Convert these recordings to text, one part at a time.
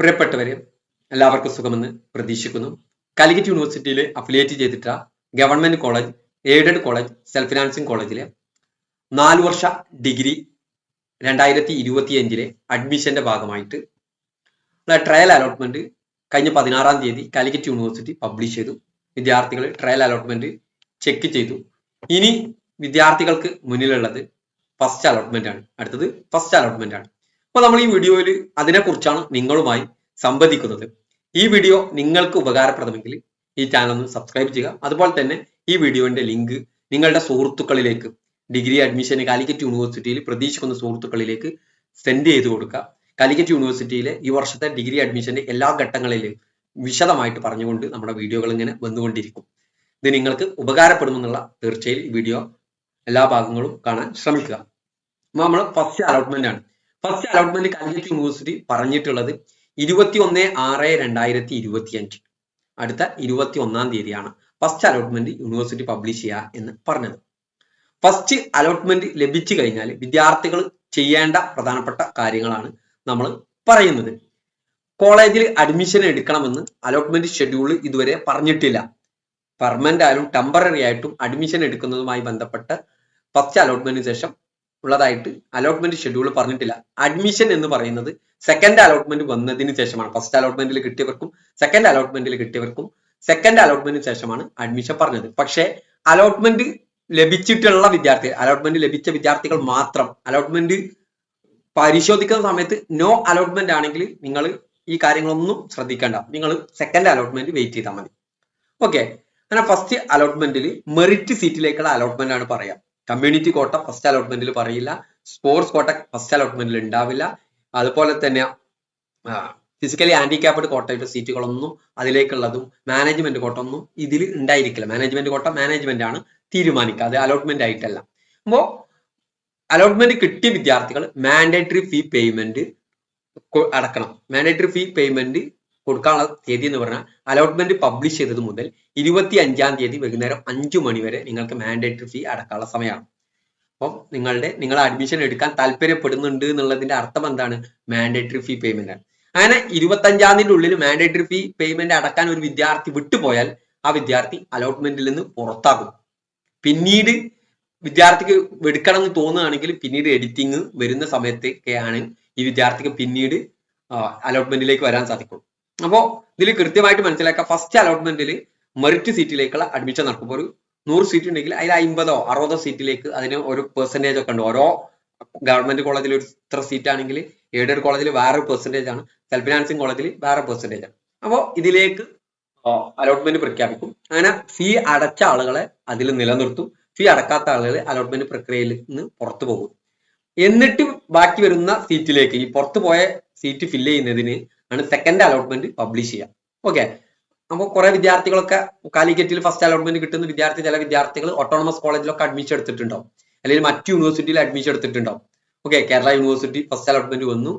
പ്രിയപ്പെട്ടവരെ എല്ലാവർക്കും സുഖമെന്ന് പ്രതീക്ഷിക്കുന്നു. കാലിക്കറ്റ് യൂണിവേഴ്സിറ്റിയിൽ affiliate ചെയ്തിട്ട government college aided college self financing കോളേജിലെ നാല് വർഷ ഡിഗ്രി രണ്ടായിരത്തി ഇരുപത്തി അഞ്ചിലെ അഡ്മിഷന്റെ ഭാഗമായിട്ട് ട്രയൽ അലോട്ട്മെന്റ് കഴിഞ്ഞ പതിനാറാം തീയതി കാലിക്കറ്റ് യൂണിവേഴ്സിറ്റി പബ്ലിഷ് ചെയ്തു. വിദ്യാർത്ഥികൾ ട്രയൽ അലോട്ട്മെന്റ് ചെക്ക് ചെയ്തു. ഇനി വിദ്യാർത്ഥികൾക്ക് മുന്നിലുള്ളത് ഫസ്റ്റ് അലോട്ട്മെന്റ് ആണ്. അടുത്തത് ഫസ്റ്റ് അലോട്ട്മെന്റ് ആണ്. അപ്പൊ നമ്മൾ ഈ വീഡിയോയിൽ അതിനെക്കുറിച്ചാണ് നിങ്ങളുമായി സംവദിക്കുന്നത്. ഈ വീഡിയോ നിങ്ങൾക്ക് ഉപകാരപ്രദമെങ്കിൽ ഈ ചാനൽ ഒന്ന് സബ്സ്ക്രൈബ് ചെയ്യുക. അതുപോലെ തന്നെ ഈ വീഡിയോന്റെ ലിങ്ക് നിങ്ങളുടെ സുഹൃത്തുക്കളിലേക്ക് ഡിഗ്രി അഡ്മിഷന് കാലിക്കറ്റ് യൂണിവേഴ്സിറ്റിയിൽ പ്രതീക്ഷിക്കുന്ന സുഹൃത്തുക്കളിലേക്ക് സെൻഡ് ചെയ്ത് കൊടുക്കുക. കാലിക്കറ്റ് യൂണിവേഴ്സിറ്റിയിലെ ഈ വർഷത്തെ ഡിഗ്രി അഡ്മിഷന്റെ എല്ലാ ഘട്ടങ്ങളിലും വിശദമായിട്ട് പറഞ്ഞുകൊണ്ട് നമ്മുടെ വീഡിയോകൾ ഇങ്ങനെ വന്നുകൊണ്ടിരിക്കും. ഇത് നിങ്ങൾക്ക് ഉപകാരപ്പെടുമെന്നുള്ള തീർച്ചയായും വീഡിയോ എല്ലാ ഭാഗങ്ങളും കാണാൻ ശ്രമിക്കുക. നമ്മൾ ഫസ്റ്റ് അലോട്ട്മെന്റ് ആണ്. ഫസ്റ്റ് അലോട്ട്മെന്റ് കാലിക്കറ്റ് യൂണിവേഴ്സിറ്റി പറഞ്ഞിട്ടുള്ളത് ഇരുപത്തി ഒന്ന് ആറ് രണ്ടായിരത്തി ഇരുപത്തി അഞ്ച് അടുത്ത ഇരുപത്തി ഒന്നാം തീയതിയാണ് ഫസ്റ്റ് അലോട്ട്മെന്റ് യൂണിവേഴ്സിറ്റി പബ്ലിഷ് ചെയ്യുക എന്ന് പറഞ്ഞത്. ഫസ്റ്റ് അലോട്ട്മെന്റ് ലഭിച്ചു കഴിഞ്ഞാൽ വിദ്യാർത്ഥികൾ ചെയ്യേണ്ട പ്രധാനപ്പെട്ട കാര്യങ്ങളാണ് നമ്മൾ പറയുന്നത്. കോളേജിൽ അഡ്മിഷൻ എടുക്കണമെന്ന് അലോട്ട്മെന്റ് ഷെഡ്യൂൾ ഇതുവരെ പറഞ്ഞിട്ടില്ല. പെർമനന്റ് ആയാലും ടെമ്പററി ആയിട്ടും അഡ്മിഷൻ എടുക്കുന്നതുമായി ബന്ധപ്പെട്ട് ഫസ്റ്റ് അലോട്ട്മെന്റിന് ശേഷം ഉള്ളതായിട്ട് അലോട്ട്മെന്റ് ഷെഡ്യൂൾ പറഞ്ഞിട്ടില്ല. അഡ്മിഷൻ എന്ന് പറയുന്നത് സെക്കൻഡ് അലോട്ട്മെന്റ് വന്നതിന് ശേഷമാണ്. ഫസ്റ്റ് അലോട്ട്മെന്റിൽ കിട്ടിയവർക്കും സെക്കൻഡ് അലോട്ട്മെന്റിൽ കിട്ടിയവർക്കും സെക്കൻഡ് അലോട്ട്മെന്റിന് ശേഷമാണ് അഡ്മിഷൻ പറഞ്ഞത്. പക്ഷേ അലോട്ട്മെന്റ് ലഭിച്ചിട്ടുള്ള വിദ്യാർത്ഥികൾ അലോട്ട്മെന്റ് ലഭിച്ച വിദ്യാർത്ഥികൾ മാത്രം അലോട്ട്മെന്റ് പരിശോധിക്കുന്ന സമയത്ത് നോ അലോട്ട്മെന്റ് ആണെങ്കിൽ നിങ്ങൾ ഈ കാര്യങ്ങളൊന്നും ശ്രദ്ധിക്കേണ്ട. നിങ്ങൾ സെക്കൻഡ് അലോട്ട്മെന്റ് വെയിറ്റ് ചെയ്താൽ മതി. ഓക്കെ അങ്ങനെ ഫസ്റ്റ് അലോട്ട്മെന്റിൽ മെറിറ്റ് സീറ്റിലേക്കുള്ള അലോട്ട്മെന്റ് ആണ് പറയാം. കമ്മ്യൂണിറ്റി കോട്ട ഫസ്റ്റ് അലോട്ട്മെന്റിൽ പറയില്ല. സ്പോർട്സ് കോട്ട ഫസ്റ്റ് അലോട്ട്മെന്റിൽ ഉണ്ടാവില്ല അതുപോലെ തന്നെ ഫിസിക്കലി ഹാൻഡിക്യാപ്ഡ് കോട്ടയുടെ സീറ്റുകളൊന്നും അതിലേക്കുള്ളതും മാനേജ്മെന്റ് കോട്ട ഒന്നും ഇതിൽ ഉണ്ടായിരിക്കില്ല മാനേജ്മെന്റ് കോട്ട മാനേജ്മെന്റ് ആണ് തീരുമാനിക്കുക അത് അലോട്ട്മെന്റ് ആയിട്ടല്ല. അപ്പോ അലോട്ട്മെന്റ് കിട്ടിയ വിദ്യാർത്ഥികൾ മാൻഡേറ്ററി ഫീ പേയ്മെന്റ് അടക്കണം. മാൻഡേറ്ററി ഫീ പേയ്മെന്റ് കൊടുക്കാനുള്ള തീയതി എന്ന് പറഞ്ഞാൽ അലോട്ട്മെന്റ് പബ്ലിഷ് ചെയ്തത് മുതൽ ഇരുപത്തി അഞ്ചാം തീയതി വൈകുന്നേരം അഞ്ചു മണി വരെ നിങ്ങൾക്ക് മാൻഡേറ്ററി ഫീ അടക്കാനുള്ള സമയമാണ്. അപ്പം നിങ്ങളുടെ നിങ്ങൾ അഡ്മിഷൻ എടുക്കാൻ താല്പര്യപ്പെടുന്നുണ്ട് എന്നുള്ളതിന്റെ അർത്ഥം എന്താണ്? മാൻഡേറ്ററി ഫീ പേയ്മെന്റ് ആണ്. അങ്ങനെ ഇരുപത്തഞ്ചാം തീയതി ഉള്ളിൽ മാൻഡേറ്ററി ഫീ പേയ്മെന്റ് അടക്കാൻ ഒരു വിദ്യാർത്ഥി വിട്ടുപോയാൽ ആ വിദ്യാർത്ഥി അലോട്ട്മെന്റിൽ നിന്ന് പുറത്താകും. പിന്നീട് വിദ്യാർത്ഥിക്ക് എടുക്കണം എന്ന് തോന്നുകയാണെങ്കിൽ പിന്നീട് എഡിറ്റിംഗ് വരുന്ന സമയത്തൊക്കെയാണ് ഈ വിദ്യാർത്ഥിക്ക് പിന്നീട് അലോട്ട്മെന്റിലേക്ക് വരാൻ സാധിക്കും. അപ്പോൾ ഇതിൽ കൃത്യമായിട്ട് മനസ്സിലാക്കുക ഫസ്റ്റ് അലോട്ട്മെന്റിൽ മെറിറ്റ് സീറ്റിലേക്കുള്ള അഡ്മിഷൻ നടക്കുമ്പോൾ ഒരു നൂറ് സീറ്റ് ഉണ്ടെങ്കിൽ അതിൽ അമ്പതോ അറുപതോ സീറ്റിലേക്ക് അതിന് ഒരു പെർസെന്റേജ് ഒക്കെ ഉണ്ട്. ഓരോ ഗവൺമെന്റ് കോളേജിൽ ഒരു ഇത്ര സീറ്റ് ആണെങ്കിൽ എയ്ഡഡ് കോളേജിൽ വേറെ പെർസെന്റേജ് ആണ്. സെൽഫ് ഫിനാൻസിങ് കോളേജിൽ വേറെ പെർസെന്റേജ് ആണ്. അപ്പോൾ ഇതിലേക്ക് അലോട്ട്മെന്റ് പ്രഖ്യാപിക്കും. അങ്ങനെ ഫീ അടച്ച ആളുകളെ അതിൽ നിലനിർത്തും. ഫീ അടക്കാത്ത ആളുകൾ അലോട്ട്മെന്റ് പ്രക്രിയയിൽ നിന്ന് പുറത്തു പോകും. എന്നിട്ട് ബാക്കി വരുന്ന സീറ്റിലേക്ക് ഈ പുറത്തു പോയ സീറ്റ് ഫില്ല് ചെയ്യുന്നതിന് ആണ് സെക്കൻഡ് അലോട്ട്മെന്റ് പബ്ലിഷ് ചെയ്യുക. ഓക്കെ അപ്പോൾ കുറെ വിദ്യാർത്ഥികളൊക്കെ കാലിക്കറ്റിൽ ഫസ്റ്റ് അലോട്ട്മെന്റ് കിട്ടുന്ന വിദ്യാർത്ഥി ചില വിദ്യാർത്ഥികൾ ഓട്ടോണമസ് കോളേജിലൊക്കെ അഡ്മിഷൻ എടുത്തിട്ടുണ്ടാവും. അല്ലെങ്കിൽ മറ്റ് യൂണിവേഴ്സിറ്റിയിൽ admission എടുത്തിട്ടുണ്ടാവും. Okay Kerala university first allotment വന്നു.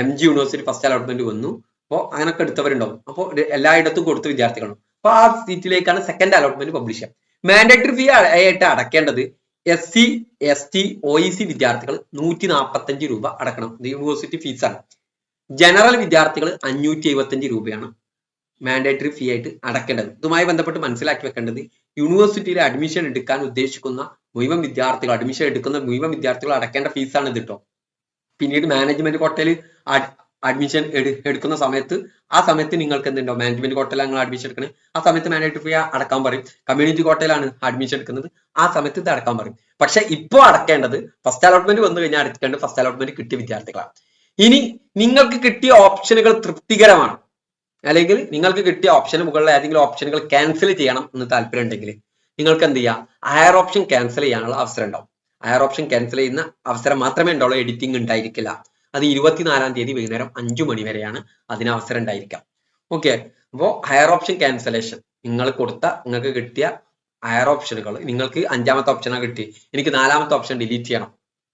M G university first allotment വന്നു. അപ്പോൾ അങ്ങനെയൊക്കെ എടുത്തവരുണ്ടാവും. അപ്പോൾ എല്ലായിടത്തും കൊടുത്ത വിദ്യാർത്ഥികളും അപ്പോൾ ആ സീറ്റിലേക്കാണ് സെക്കൻഡ് അലോട്ട്മെന്റ് പബ്ലിഷ് ചെയ്യുക. മാൻഡേറ്ററി ഫീ ആയിട്ട് അടക്കേണ്ടത് S C S T O E C വിദ്യാർത്ഥികൾ നൂറ്റി നാൽപ്പത്തഞ്ച് രൂപ അടക്കണം. യൂണിവേഴ്സിറ്റി ഫീസാണ് ജനറൽ വിദ്യാർത്ഥികൾ അഞ്ഞൂറ്റി എഴുപത്തഞ്ച് രൂപയാണ് മാൻഡേറ്ററി ഫീ ആയിട്ട് അടക്കേണ്ടത്. ഇതുമായി ബന്ധപ്പെട്ട് മനസ്സിലാക്കി വെക്കേണ്ടത് യൂണിവേഴ്സിറ്റിയിൽ അഡ്മിഷൻ എടുക്കാൻ ഉദ്ദേശിക്കുന്ന മുഴുവൻ വിദ്യാർത്ഥികൾ അഡ്മിഷൻ എടുക്കുന്ന മുഴുവൻ വിദ്യാർത്ഥികൾ അടക്കേണ്ട ഫീസാണ് ഇത് കേട്ടോ പിന്നീട് മാനേജ്മെന്റ് കോട്ടയിൽ അഡ്മിഷൻ എടുക്കുന്ന സമയത്ത് ആ സമയത്ത് നിങ്ങൾക്ക് എന്തുണ്ടോ? മാനേജ്മെന്റ് കോട്ടയിൽ നിങ്ങൾ അഡ്മിഷൻ എടുക്കണേ. ആ സമയത്ത് മാനേജ്മെന്റ് ഫീ അടക്കാൻ പറയും. കമ്മ്യൂണിറ്റി കോട്ടയിലാണ് അഡ്മിഷൻ എടുക്കുന്നത്. ആ സമയത്ത് ഇത് അടക്കാൻ പറയും. പക്ഷെ ഇപ്പോൾ അടക്കേണ്ടത് ഫസ്റ്റ് അലോട്ട്മെന്റ് വന്നു കഴിഞ്ഞാൽ അടക്കേണ്ടത് ഫസ്റ്റ് അലോട്ട്മെന്റ് കിട്ടിയ വിദ്യാർത്ഥികളാണ്. ഇനി നിങ്ങൾക്ക് കിട്ടിയ ഓപ്ഷനുകൾ തൃപ്തികരമാണ്. അല്ലെങ്കിൽ നിങ്ങൾക്ക് കിട്ടിയ ഓപ്ഷന് മുകളിൽ ഏതെങ്കിലും ഓപ്ഷനുകൾ ക്യാൻസൽ ചെയ്യണം എന്ന് താല്പര്യം ഉണ്ടെങ്കിൽ നിങ്ങൾക്ക് എന്ത് ചെയ്യാം? ഹയർ ഓപ്ഷൻ ക്യാൻസൽ ചെയ്യാനുള്ള അവസരം ഉണ്ടാവും. ഹയർ ഓപ്ഷൻ ക്യാൻസൽ ചെയ്യുന്ന അവസരം മാത്രമേ ഉണ്ടാവുള്ളൂ എഡിറ്റിംഗ് ഉണ്ടായിരിക്കില്ല. അത് ഇരുപത്തിനാലാം തീയതി വൈകുന്നേരം അഞ്ചു മണി വരെയാണ് അതിന് അവസരം ഉണ്ടായിരിക്കാം ഓക്കെ അപ്പോൾ ഹയർ ഓപ്ഷൻ ക്യാൻസലേഷൻ നിങ്ങൾ കൊടുത്ത നിങ്ങൾക്ക് കിട്ടിയ ഹയർ ഓപ്ഷനുകൾ നിങ്ങൾക്ക് അഞ്ചാമത്തെ ഓപ്ഷനാണ് കിട്ടി. എനിക്ക് നാലാമത്തെ ഓപ്ഷൻ ഡിലീറ്റ് ചെയ്യണം.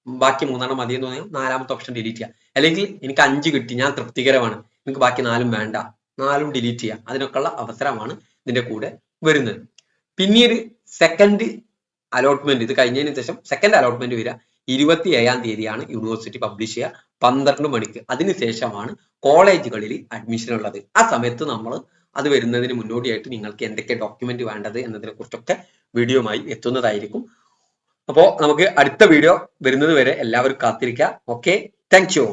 ബാക്കി മൂന്നെണ്ണം മതി എന്ന് പറഞ്ഞാൽ നാലാമത്തെ ഓപ്ഷൻ ഡിലീറ്റ് ചെയ്യുക അല്ലെങ്കിൽ എനിക്ക് അഞ്ച് കിട്ടി ഞാൻ തൃപ്തികരമാണ്. എനിക്ക് ബാക്കി നാലും വേണ്ട. നാലും ഡിലീറ്റ് ചെയ്യുക അതിനൊക്കെയുള്ള അവസരമാണ് ഇതിന്റെ കൂടെ വരുന്നത്. പിന്നീട് സെക്കൻഡ് അലോട്ട്മെന്റ് ഇത് കഴിഞ്ഞതിന് ശേഷം സെക്കൻഡ് അലോട്ട്മെന്റ് വരിക. ഇരുപത്തി ഏഴാം തീയതിയാണ് യൂണിവേഴ്സിറ്റി പബ്ലിഷ് ചെയ്യുക. പന്ത്രണ്ട് മണിക്ക്. അതിനുശേഷമാണ് കോളേജുകളിൽ അഡ്മിഷൻ ഉള്ളത്. ആ സമയത്ത് നമ്മൾ അത് വരുന്നതിന് മുന്നോടിയായിട്ട് നിങ്ങൾക്ക് എന്തൊക്കെ ഡോക്യുമെന്റ് വേണ്ടത് എന്നതിനെ കുറിച്ചൊക്കെ വീഡിയോമായി എത്തുന്നതായിരിക്കും. അപ്പോൾ നമുക്ക് അടുത്ത വീഡിയോ വരുന്നത് വരെ എല്ലാവരും കാത്തിരിക്കുക ഓക്കെ താങ്ക് യു